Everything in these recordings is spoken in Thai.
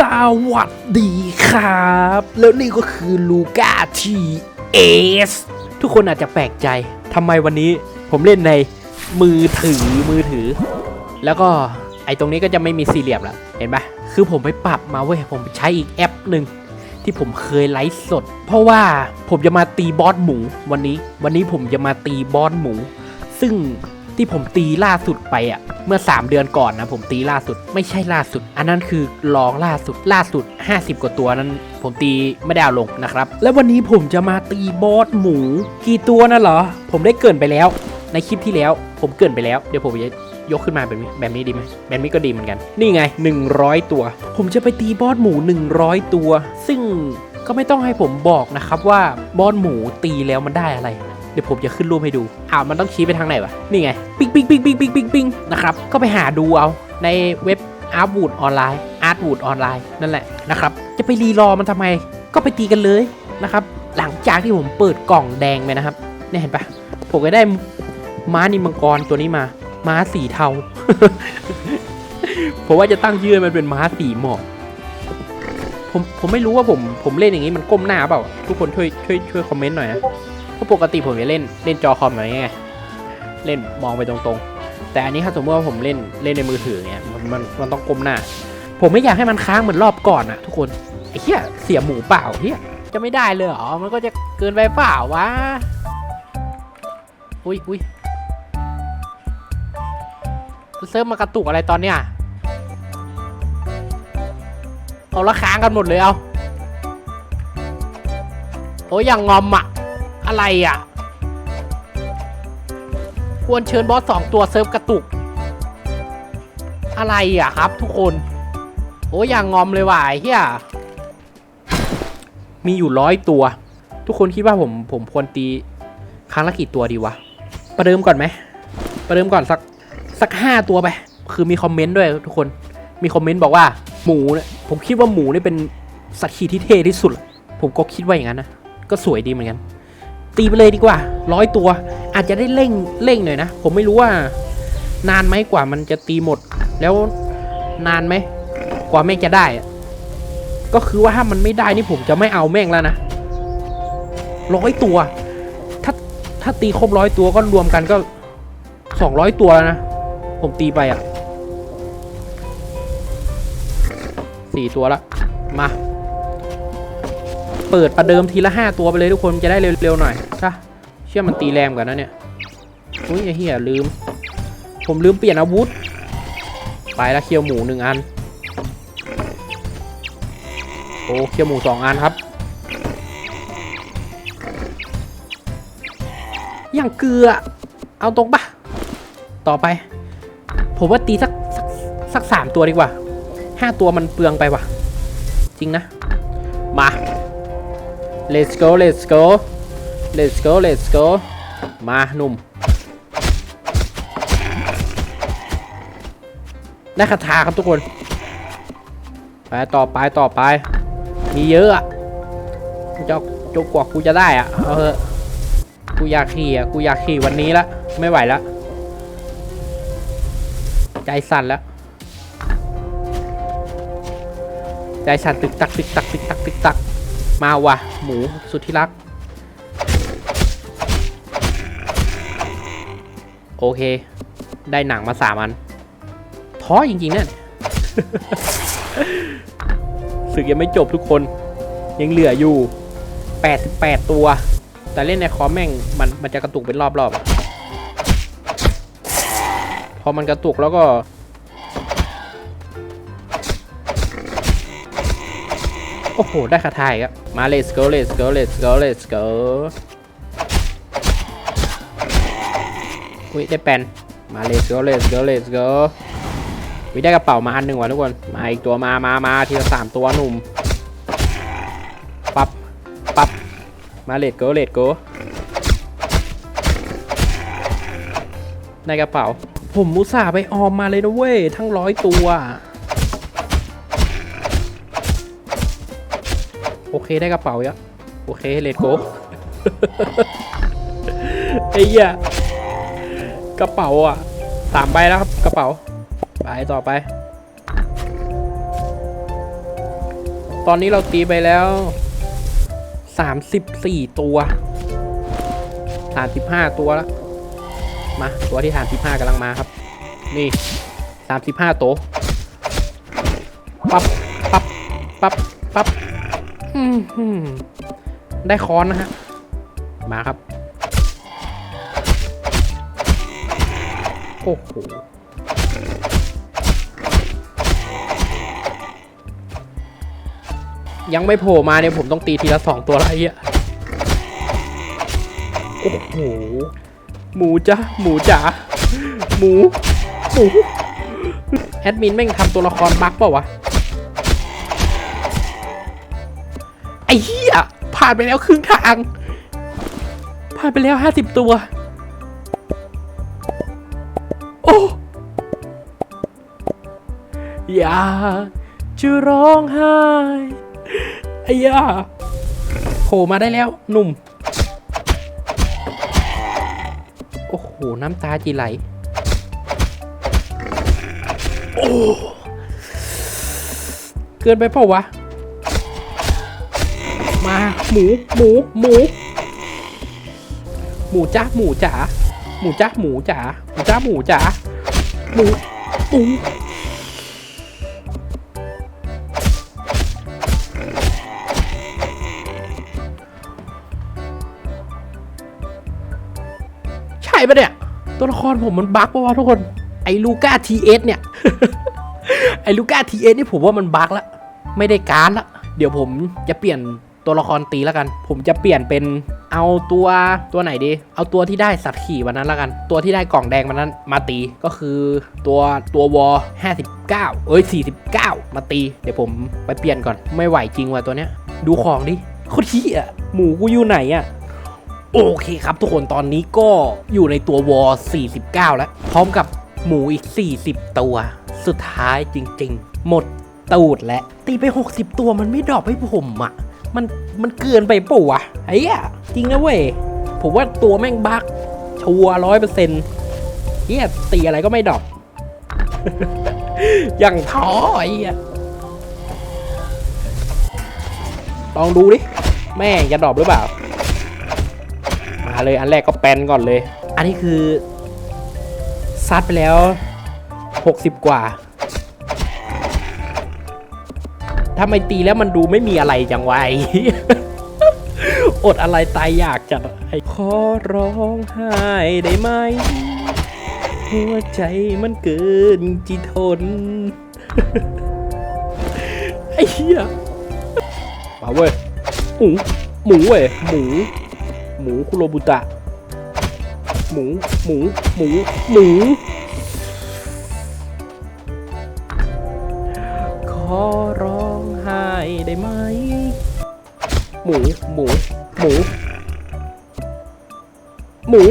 สวัสดีครับ แล้วนี่ก็คือลูก้าทีเอสทุกคนอาจจะแปลกใจทำไมวันนี้ผมเล่นในมือถือมือถือ แล้วก็ไอ้ตรงนี้ก็จะไม่มีสี่เหลี่ยมแล้วเห็นปะคือผมไปปรับมาเว้ยผมใช้อีกแอปหนึ่งที่ผมเคยไลฟ์สด เพราะว่าผมจะมาตีบอสหมูวันนี้ วันนี้ผมจะมาตีบอสหมู ซึ่ง ที่ผมตีล่าสุดไปอะ เมื่อ 3 เดือนก่อนนะผมตีล่าสุดไม่ใช่ล่าสุด อันนั้นคือลองล่าสุดล่าสุด 50 กว่าตัวนั้น ผมตีไม่ได้เอาลงนะครับ แล้ววันนี้ผมจะมาตีบอสหมู กี่ตัวนะเหรอ ผมได้เกินไปแล้ว ในคลิปที่แล้ว ผมเกินไปแล้วเดี๋ยวผมจะยกขึ้นมาแบบนี้แบบนี้ดีไหมแบบนี้ก็ดีเหมือนกัน นี่ไง 100 ตัว ผมจะไปตีบอสหมู 100 ตัว ซึ่งก็ไม่ต้องให้ผมบอกนะครับว่าบอสหมูตีแล้วมันได้อะไร เดี๋ยวผมจะขึ้นรูปให้ดูอ้าวมันต้องชี้ไปทางไหนวะนี่ไงปิ๊งปิ๊งปิ๊งปิ๊งปิ๊งปิ๊งปิ๊งนะครับก็ไปหาดูเอาในเว็บ Artwood ออนไลน์ Artwood ออนไลน์นั่นแหละนะครับจะไปรีรอมันทำไมก็ไปตีกันเลยนะครับหลังจากที่ผมเปิดกล่องแดงไปนะครับเนี่ยเห็นปะผมก็ได้ม้านิมมังกรตัวนี้มาม้าสีเทาผมว่าจะตั้งชื่อมันเป็นม้าสีหมอกผมผมไม่รู้ว่าผมผมเล่นอย่างนี้มันก้มหน้าเปล่า ทุกคนช่วยช่วยช่วยคอมเมนต์หน่อยนะ เพราะปกติผมจะเล่นเล่นจอคอมอะไรเงี้ยเล่นมองไปตรงๆ แต่อันนี้ถ้าสมมติว่าผมเล่นเล่นในมือถือเงี้ยมันมันมันต้องก้มหน้า ผมไม่อยากให้มันค้างเหมือนรอบก่อนอะทุกคนไอ้เหี้ยเสียหมูเปล่าเหี้ยจะไม่ได้เลยเหรอมันก็จะเกินไปเปล่าวะอุ้ยอุ้ยเซิร์ฟมากระตุกอะไรตอนเนี้ยเอาละค้างกันหมดเลยเอาโอ้ยอย่างงอมอะ อะไรอะ ควรเชิญบอสสองตัวเซิร์ฟกระตุก อะไรอะครับทุกคน โอ้ยอย่างงอมเลยว่ะเฮียมีอยู่ร้อยตัว ทุกคนคิดว่าผมผมควรตีครั้งละกี่ตัวดีวะ ประเดิมก่อนไหม ประเดิมก่อนสักสักห้าตัวไป คือมีคอมเมนต์ด้วยทุกคน มีคอมเมนต์บอกว่าหมูเนี่ยผมคิดว่าหมูนี่เป็นสัตว์ขี่ที่เท่ที่สุด ผมก็คิดว่าอย่างนั้นนะ ก็สวยดีเหมือนกัน ตีไปเลยดีกว่าร้อยตัว อาจจะได้เร่งเร่งหน่อยนะ ผมไม่รู้ว่า นานไหมกว่ามันจะตีหมด แล้วนานไหมกว่าแม่งจะได้ ก็คือว่าถ้ามันไม่ได้นี่ผมจะไม่เอาแม่งแล้วนะร้อยตัว ถ้าถ้าตีครบร้อยตัวก็รวมกันก็สองร้อยตัวแล้วนะ ผมตีไปอะสี่ตัวละมา เปิดประเดิมทีละห้าตัวไปเลยทุกคนจะได้เร็วๆหน่อยใช่เชื่อมันตีแรงกว่านะเนี่ยอุ้ยไอ้เหี้ยลืม ผมลืมเปลี่ยนอาวุธ ไปแล้วเคียวหมูหนึ่งอัน โอ้เคียวหมูสองอันครับ อย่างเกลือ เอาตรงปะต่อไป ผมว่าตีสักสักสักสามตัวดีกว่าห้าตัวมันเปลืองไปว่ะ จริงนะ let's go let's go let's go let's go มาหนุ่มได้คาถาครับทุกคน ไปต่อไปต่อไป มีเยอะอะเจ้าจกกว่ากูจะได้อะเอาเถอะกูอยากขี่อะกูอยากขี่วันนี้ละไม่ไหวล้วใจสั่นแล้ว ใจสั่นตึกตักตึกตักตึกตักตึกตัก มาว่ะ หมูสุดที่รัก โอเค ได้หนังมาสามอันท้อจริงๆเนี่ยศึกยังไม่จบทุกคน ยังเหลืออยู่ 88 ตัว แต่เล่นในคอมแม่งมันมันจะกระตุกเป็นรอบๆอะพอมันกระตุกแล้วก็โอ้โห ได้คาถาอีกอะ มา let's go let's go let's go let's go อุ้ยได้แปนมา let's go let's go let's go วิได้กระเป๋ามาอันหนึ่งว่ะทุกคน มาอีกตัวมามามาทีละสามตัวหนุ่ม ปับปับมา let's go let's go ได้กระเป๋า ผมมุสาไปออมมาเลยนะเว้ย ทั้งร้อยตัว เคได้กระเป๋าเยอะโอเคเลตโกไอ้เหี้ยกระเป๋าอะสามใบแล้วครับกระเป๋าไปต่อไป ตอนนี้เราตีไปแล้วสามสิบสี่ตัวสามสิบห้าตัวแล้วมาตัวที่สามสิบห้ากำลังมาครับ นี่สามสิบห้าตัวปั๊บปั๊บปั๊บปั๊บ ได้ค้อนนะฮะ มาครับ โอ้โหยังไม่โผล่มาเนี่ยผมต้องตีทีละสองตัวละไอ้เหี้ยโอ้โห หมูจ้ะหมูจ๋า หมู หมู แอดมินแม่งทำตัวละครบั๊กเปล่าวะ ผ่านไปแล้วครึ่งทาง ผ่านไปแล้วห้าสิบตัว โอ้อยากจะร้องไห้ไอ้ย่าโผล่มาได้แล้วหนุ่ม โอ้โห น้ำตาจีไหล โอ้ เกินไปเปล่าวะ มาหมูหมูหมู หมูจ้าหมูจ๋าหมูจ้าหมูจ๋าหมูจ้าหมูจ๋าหมูหมูใช่ปะเนี่ย ตัวละครผมมันบั๊กปะวะทุกคนไอ้ลูก้าทีเอสเนี่ย ไอ้ลูก้าทีเอสนี่ผมว่ามันบั๊กละ ไม่ได้การละ เดี๋ยวผมจะเปลี่ยน ตัวละครตีแล้วกัน ผมจะเปลี่ยนเป็นเอาตัวตัวไหนดี เอาตัวที่ได้สัตว์ขี่วันนั้นแล้วกัน ตัวที่ได้กล่องแดงวันนั้นมาตีก็คือตัวตัววอ59 เอ้ย 49 มาตี เดี๋ยวผมไปเปลี่ยนก่อนไม่ไหวจริงว่ะตัวเนี้ย ดูของดิโคตรเหี้ยหมูกูอยู่ไหนอะโอเคครับทุกคนตอนนี้ก็อยู่ในตัววอ49 แล้ว พร้อมกับหมูอีก 40 ตัว สุดท้ายจริง ๆ หมดตูดแล้วตีไป 60 ตัวมันไม่ดรอปให้ผมอะ มันมันเกินไปปะวะไอ้อะจริงนะเว้ยผมว่าตัวแม่งบักชัวร้อยเปอร์เซ็นต์เฮียตีอะไรก็ไม่ดรอปอย่างท้อไอ้เหี้ยลองดูดิ แม่งจะดรอปหรือเปล่า มาเลยอันแรกก็แปนก่อนเลย อันนี้คือซัดไปแล้ว 60 กว่า ถ้าไม่ตีแล้วมันดูไม่มีอะไรจังไวะไอ้อดอะไรตายอยากจัดไอ้ขอร้องไห้ได้ไหม หัวใจมันเกินจิทน ไอ้เหี้ยมาเว้ยหมูหมูเว้ยหมู หมูคุโรบุตะ หมู หมู หมู หมู ขอ ได้ไหม หมู หมู หมู หมู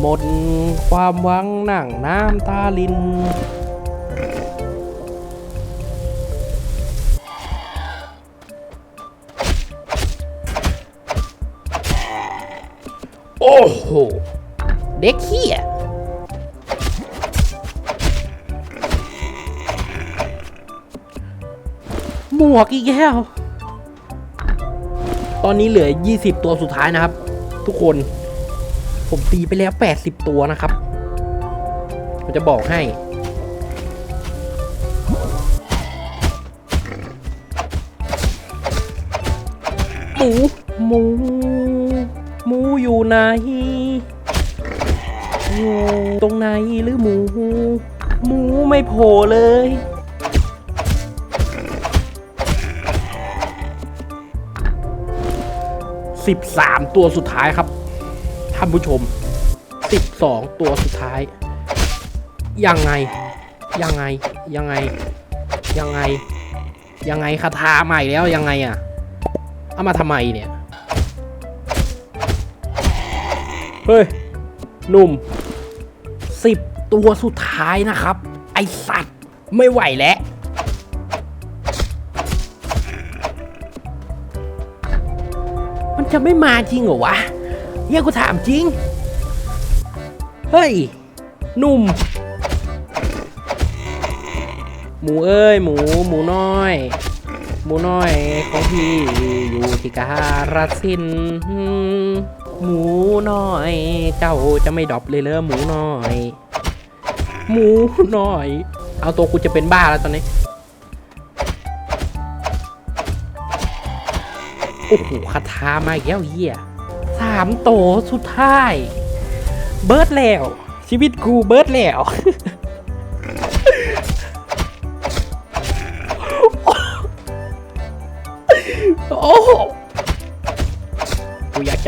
หมดความหวังหนังน้ำตาลิน อ้โห เด็กเฮียหมวกอีกแล้ว ตอนนี้เหลือ 20 ตัวสุดท้ายนะครับ ทุกคน ผมตีไปแล้ว 80 ตัวนะครับผมจะบอกให้หมูหมูหมู อยู่ไหน อยู่ตรงไหนหรือหมู หมูไม่โผล่เลยสิบสามตัวสุดท้ายครับท่านผู้ชม 12 ตัวสุดท้าย ยังไง ยังไง ยังไง ยังไง ยังไงคาถาใหม่แล้วยังไงอะ เอามาทำไมเนี่ย เฮ้ย หนุ่มสิบตัวสุดท้ายนะครับ ไอสัตว์ ไม่ไหวแล้ว มันจะไม่มาจริงเหรอวะเยี่ยกูถามจริง เฮ้ย หนุ่ม หมูเอ้ย หมู หมูน้อยหมูน้อยของพี่อยู่ที่การฬสิน หมูน้อย เจ้าจะไม่ดรอปเลยเหรอหมูน้อย หมูน้อย เอาตัวกูจะเป็นบ้าแล้วตอนนี้โอ้โหคาถามาอีกแล้วเฮียสามโตสุดท้าย เบิร์ดแล้ว ชีวิตกูเบิร์ดแล้ว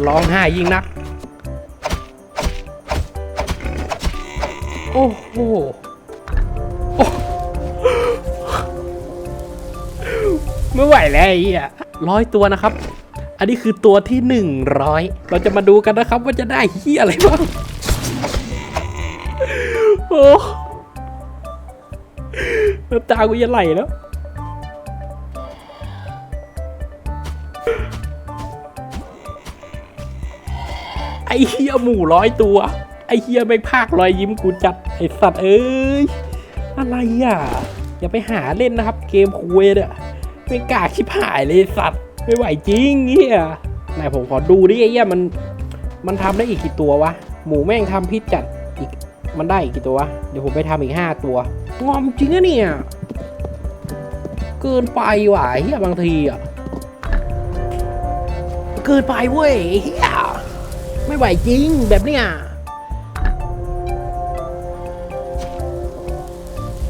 จะร้องไห้ยิ่งนัก โอ้โหไม่ไหวแล้วไอ้เหี้ยร้อยตัวนะครับ อันนี้คือตัวที่หนึ่งร้อยเราจะมาดูกันนะครับว่าจะได้เหี้ยอะไรบ้างโอ้ตากูจะไหลแล้ว ไอเฮียหมูร้อยตัว ไอเฮียไม่งภาครอยยิ้มกูจัดไอสัตว์เอ้ยอะไรอะอย่าไปหาเล่นนะครับ เกมคุยเนี่ยไม่กล้าชิบหายเลยสัตว์ไม่ไหวจริงเฮียไหนผมขอดูดิไอ้เฮียมัน มันทำได้อีกกี่ตัววะหมูแม่งทำพิษจัดอีกมันได้อีกกี่ตัววะเดี๋ยวผมไปทำอีกห้าตัวงอมจริงอะเนี่ยเกินไปว่ะเฮียบางทีอะเกินไปเว้ยเฮีย ไม่ไหวจริงแบบเนี้ย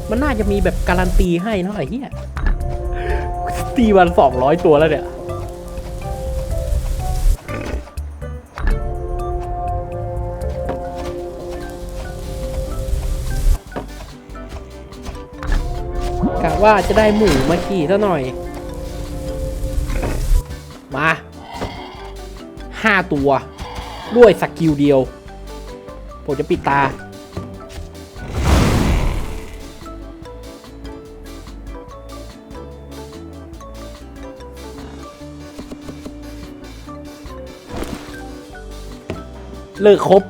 มันน่าจะมีแบบการันตีให้นะไอ้เหี้ยตีวันสองร้อยตัวแล้วเนี่ยกะว่าจะได้หมูมาขี่ซะหน่อย มาห้าตัว ด้วยสกิลเดียว ผมจะปิดตา เลิกครบ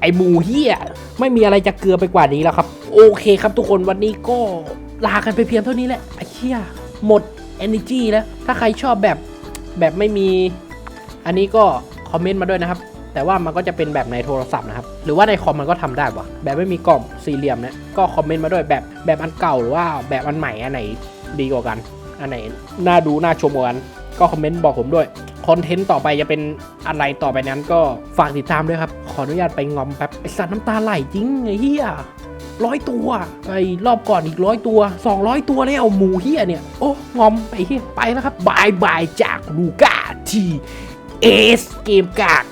ไอหมูเฮียไม่มีอะไรจะเกลือไปกว่านี้แล้วครับ โอเคครับทุกคนวันนี้ก็ลากันไปเพียงเท่านี้แหละไอเฮียหมด energy แล้ว ถ้าใครชอบแบบแบบไม่มี อันนี้ก็คอมเมนต์มาด้วยนะครับ แต่ว่ามันก็จะเป็นแบบในโทรศัพท์นะครับ หรือว่าในคอมมันก็ทำได้วะแบบไม่มีกล่องสี่เหลี่ยมเนี่ยก็คอมเมนต์มาด้วยแบบแบบอันเก่าหรือว่าแบบอันใหม่อันไหนดีกว่ากัน อันไหนน่าดูน่าชมกว่ากัน ก็คอมเมนต์บอกผมด้วยคอนเทนต์ต่อไปจะเป็นอะไรต่อไปนั้นก็ฝากติดตามด้วยครับ ขออนุญาตไปงอมแป๊บไอสัตว์น้ำตาไหลจริงไอ้เหี้ยร้อยตัวไอ้รอบก่อนอีกร้อยตัว 200 ตัวแล้วหมูเหี้ยเนี่ย โอ้งอมไปเหี้ยไปแล้วครับบายบายจากลูก้าทีเอสเกมกากไอ้